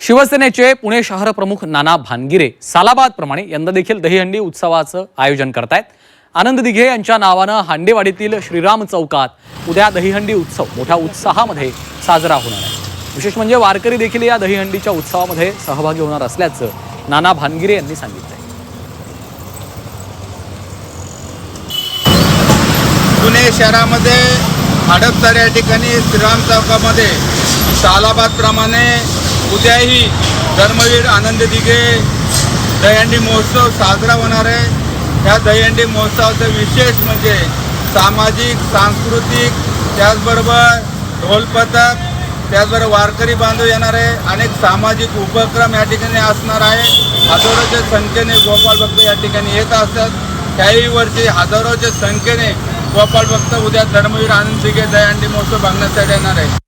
शिवसेनेचे पुणे शहर प्रमुख नाना भानगिरे सालाबादप्रमाणे यंदा देखील दहीहंडी उत्सवाचं आयोजन करतायत. आनंद दिघे यांच्या नावानं हांडेवाडीतील श्रीराम चौकात उद्या दहीहंडी उत्सव मोठ्या उत्साहामध्ये साजरा होणार आहे. विशेष म्हणजे वारकरी देखील या दहीहंडीच्या उत्सवामध्ये सहभागी होणार असल्याचं नाना भानगिरे यांनी सांगितलं पुणे शहरामध्ये हडपसर या ठिकाणी श्रीराम चौकामध्ये सालाबादप्रमाणे उद्याही धर्मवीर आनंद दिघे दहीहंडी महोत्सव साजरा होणार आहे. ह्या दहीहंडी महोत्सवाचं विशेष म्हणजे सामाजिक सांस्कृतिक त्याचबरोबर ढोलपथक त्याचबरोबर वारकरी बांधव येणार आहे. अनेक सामाजिक उपक्रम या ठिकाणी असणार आहे. हजारोच्या संख्येने गोपाळ भक्त या ठिकाणी येत असतात. त्याही वर्षी हजारोच्या संख्येने गोपाळ भक्त उद्या धर्मवीर आनंद दिघे दहीहंडी महोत्सव बघण्यासाठी येणार आहे